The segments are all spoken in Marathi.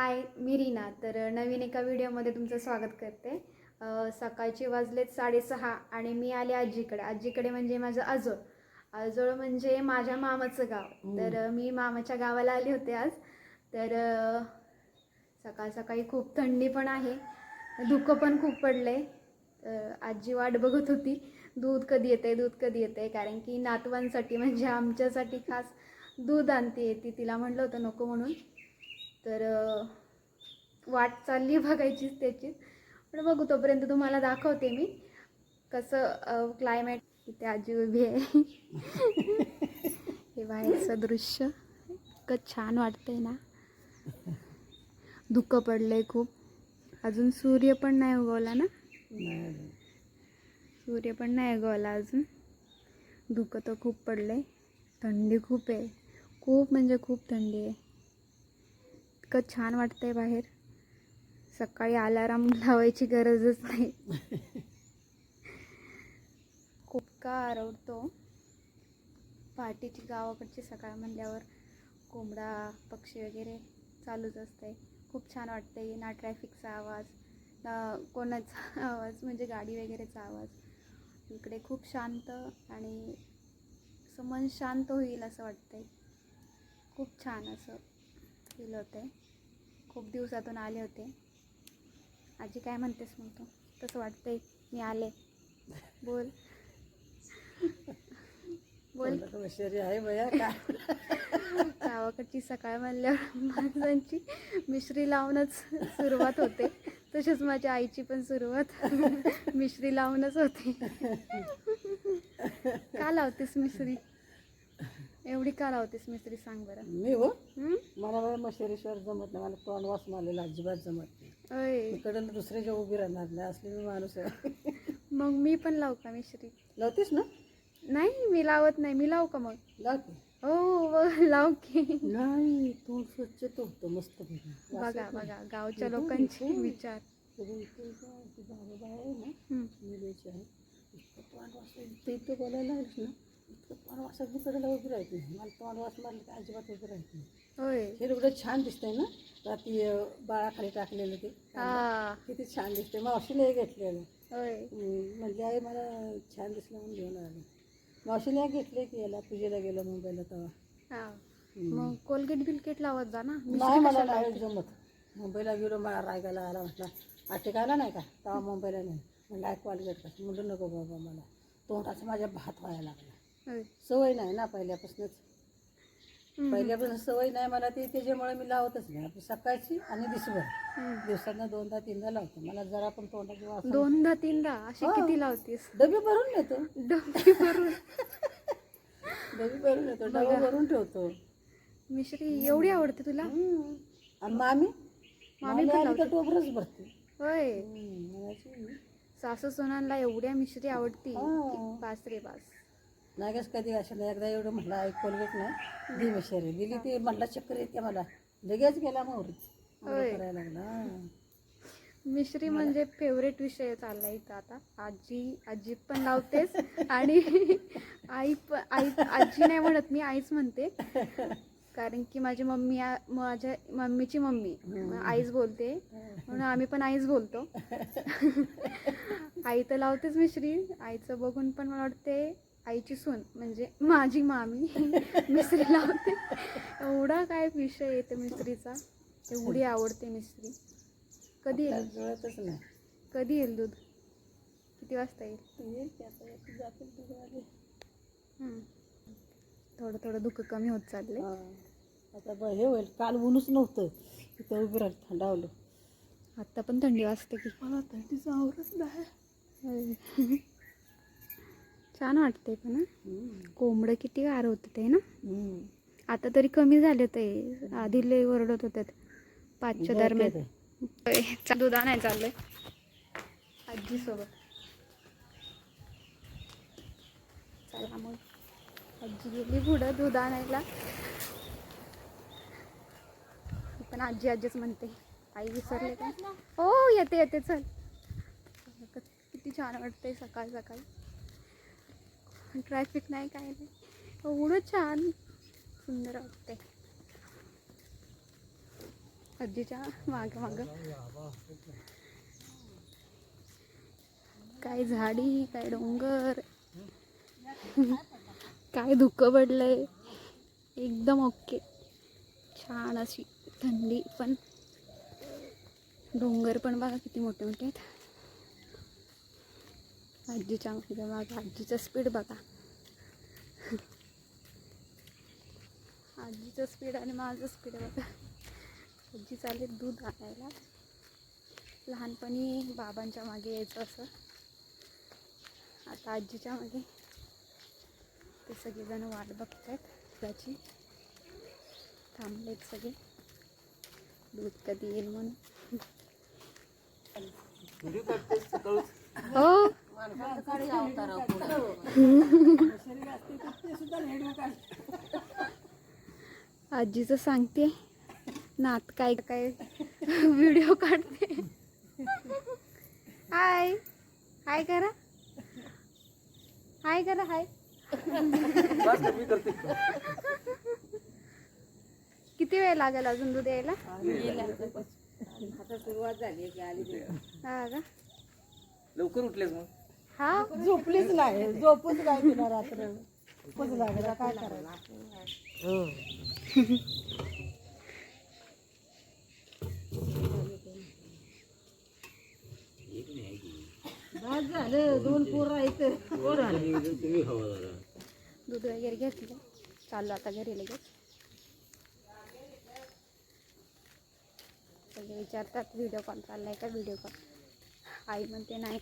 हाय मी रीना तर नवीन एका व्हिडिओमध्ये तुमचं स्वागत करते. सकाळचे वाजलेत साडेसहा आणि मी आले आजीकडे. आजीकडे म्हणजे माझं आजोळ. आजोळ म्हणजे माझ्या मामाचं गाव. तर मी मामाच्या गावाला आले होते आज. तर सकाळ सकाळी खूप थंडी पण आहे. धुकं पण खूप पडलं आहे आजी वाट बघत होती. दूध कधी येते दूध कधी येते कारण की नातवांसाठी म्हणजे आमच्यासाठी खास दूध आणते ती. तिला म्हटलं होतं नको म्हणून. तर वाट चालली बघायचीच त्याची. पण बघू तोपर्यंत तुम्हाला दाखवते मी कसं क्लायमेट इथे आजी उभी आहे. हे बाहेरचं दृश्य इतकं छान वाटतंय ना. धुकं पडलंय खूप. अजून सूर्य पण नाही उगवला ना? सूर्य पण नाही उगवला अजून. धुकं तर खूप पडलंय. थंडी खूप आहे. खूप म्हणजे खूप थंडी आहे. इतकं छान वाटतंय बाहेर. सकाळी अलाराम लावायची गरजच नाही. खूप का आरवतो पहाटेची गावाकडची सकाळ म्हणल्यावर कोंबडा पक्षी वगैरे चालूच असते खूप छान वाटतंय. ना ट्रॅफिकचा आवाज ना कोणाचा आवाज म्हणजे गाडी वगैरेचा आवाज. इकडे खूप शांत आणि मन शांत होईल असं वाटतंय. खूप छान असं फील होते खूप दिवसातून आले होते. आजी काय म्हणतेस मग तू? तसं वाटतंय मी आले. बोल. बोल. हुशारी आहे बया काय गावाकडची सकाळ म्हणल्यावर माणसांची मिश्री लावूनच सुरुवात होते. तसेच माझ्या आईची पण सुरुवात मिश्री लावूनच होते. का लावतेस मिश्री? एवढी का लावतेस मिश्री सांग बरं. मी हो? हं? मला बरं मशेरेश्वर जमत नाही. मला तोंड वास मारलेला अजिबात जमत नाही. ओय इकडं दुसऱ्याच्या उभी राहणार नाही असली मी माणूस आहे. मग मी पण लावू का मिश्री लावतेस ना? नाही मी लावत नाही. मी लावू का मग? लावते. हो बघ लाव की. नाही तोंड स्वच्छ होतं मस्त बघा बघा गावच्या लोकांचे विचार. हं. मुलीची आहे इतकं तोंड वास इथं इथं बोलायला लागलीस ना? वासात मी कडेला उभी राहत नाही मला तोंड वास मारलं की अजिबात उभी राहत नाही. होय. हे एवढं छान दिसतंय ना रात्री अं, बाळाखाली टाकलेलं ते. हा. किती छान दिसते मावशीला हे घेतलेलं. होय. हम्म, म्हणजे आई मला छान दिसलं म्हणून घेऊन आले. मावशीला घेतले की याला पूजेला गेलो मुंबईला तेव्हा. हा. हम्म. मग कोलगेट बिलकेट लावत जा ना. मिश्री नाही मला कशाला नाही जमत. मुंबईला गेलो मला रायगाला आला म्हटला आटेक आला नाही का? तेव्हा मुंबईला नाही. म्हणलं ऐकू आली का म्हणलं नको बाबा मला. तोंडाचा माझ्या भात व्हायला लागला. सवय नाही ना पहिल्यापासूनच. पहिल्यापासून सवय नाही मला ती त्याच्यामुळे मी लावतच नाही. आपली सकाळची आणि दिसभर. हम्म. दिवसातनं दोनदा तीनदा लावतो. मला जरा पण तोंडाची वास दोनदा तीनदा? अशी हो. किती लावतीस? डबे भरून नेतो. डबी भरून? डबी भरून नेतो. डबा भरून ठेवतो. मिश्री एवढी आवडते तुला? हम्म. आणि मामी? मामी पण आली तर टोबरच भरते. होय. हम्म, सासू सोनांना एवढ्या मिश्री आवडती. हो. बास रे बास. नाही गस कधी नाही एकदा एवढं म्हटलं ऐक कोलगेट नाही दी मिशरी दिली ती म्हटलं चक्कर येते मला. लगेच गेला मोहरी होय. करायला लागला. हा. मिश्री म्हणजे फेवरेट विषय चाललाय इथं आता. आजी आजी पण लावतेस आणि आई पण आई आजी नाही म्हणत मी आईच म्हणते. कारण की माझी मम्मी आ- माझ्या मम्मीची मम्मी. आईच बोलते. म्हणून आम्ही पण आईच बोलतो. आई तर लावतेच मिश्री. आईचं बघून पण मला वाटते आईची सून म्हणजे माझी मामी मिश्री लावते एवढा काय विषय येते मिश्रीचा एवढी आवडते मिश्री कधी येईल? जुळतच नाही. कधी येईल दूध? किती वाजता येईल. थोडं थोडं दुःख कमी होत चाललंय. हा. आता ब- हे होईल. काल ऊनच नव्हतं. तिथं उभी राहिली थंडावलं. आत्ता पण थंडी वाजते की. मला थंडीचं आवडत नाही. छान वाटते पण. कोंबडं किती गार होतं ते ना. आता तरी कमी झाले ते आधी लय ओरडत होत्यात पाचच्या दरम्यान. दूध आणायला चाललंय. आजी सोबत चला मग. आजी गेली पुढं दूध आणायला. पण आजी आजीच म्हणते. आई विसरले का? हो येते येते चल. किती छान वाटतंय सकाळ सकाळी. ट्रॅफिक नाही काय नाही. एवढं छान सुंदर वाटते आजीच्या माग माग. काय झाडी काय डोंगर. काय धुकं पडलंय. एकदम ओके. छान अशी थंडी पण डोंगर पण बघा किती मोठे मोठे आहेत. आजीच्या मागे मागं. आजीचं स्पीड बघा. आजीचं स्पीड आणि माझं स्पीड बघा. आजी चालले दूध आणायला. लहानपणी बाबांच्या मागे यायचं असं. आता आजीच्या मागे. ते सगळेजण वाट बघतायत. त्याची. थांबलेत सगळे. दूध कधी येईल म्हणून. हो. आजीचं सांगते नात काय काय व्हिडिओ काढते. हाय हाय करा. हाय करा हाय. किती वेळ लागेल अजून दूध यायला? आता सुरुवात झाली आली हा का? लवकर उठलेस मग. हा? झोपलीच नाही. झोपूच नाही तिला रात्र. झोपूच लागला काय करायला बस झालं. दोन पोरं आहेत. दूध वगैरे घेतलं. चाललो आता घरी लगेच. सगळे विचारतात व्हिडिओ कॉल चाललाय का? व्हिडिओ कॉल आई म्हणते नाही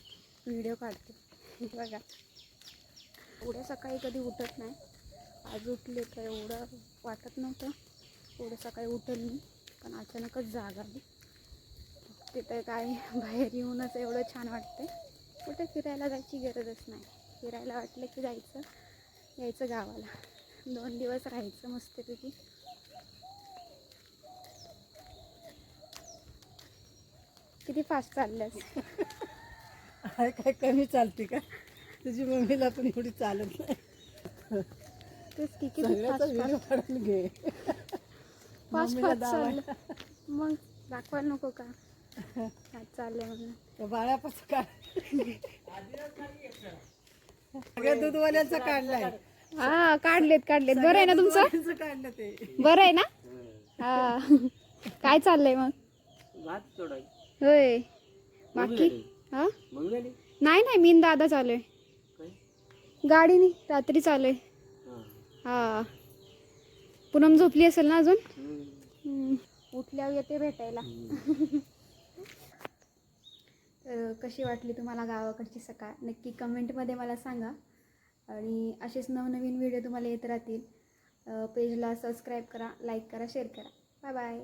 व्हिडिओ काढते. बघा. एवढ्या सकाळी कधी उठत नाही. आज उठले तर एवढं वाटत नव्हतं. एवढं सकाळी उठल मी पण अचानकच जाग आली. तिथं काय बाहेर येऊनच एवढं छान वाटते कुठे फिरायला जायची गरजच नाही. फिरायला वाटलं की जायचं यायचं गावाला. दोन दिवस राहायचं मस्तपैकी. किती फास्ट चालल्यास. काय काय कमी चालते का? तुझी मम्मीला पण एवढी चालत नाही. तेच की किती सगळ्याचा फास्ट व्हिडिओ काढून घे. फास्ट मम्मीला फास्ट दावायला. चाललं. मग दाखवायला नको का? चाललंय म्हणून. त्या बाळ्यापासून काढ सगळ्या दूधवाल्यांचं काढलाय. हा काढलेत काढलेत. बरं आहे ना तुमचं? दूधवाल्यांचं काढलं ते. बरं आहे ना? हा. काय चाललंय मग? भात होय. बाकी? हा? नाही नाही मी दादा चालू आहे गाडीने रात्री चालू आहे हा. पूनम झोपली असेल ना अजून. उठल्यावर येते भेटायला. तर कशी वाटली तुम्हाला गावाकडची सकाळ? नक्की कमेंटमध्ये मला सांगा. आणि असेच नवनवीन व्हिडिओ तुम्हाला येत राहतील. पेजला सबस्क्राईब करा लाईक करा शेअर करा. Bye bye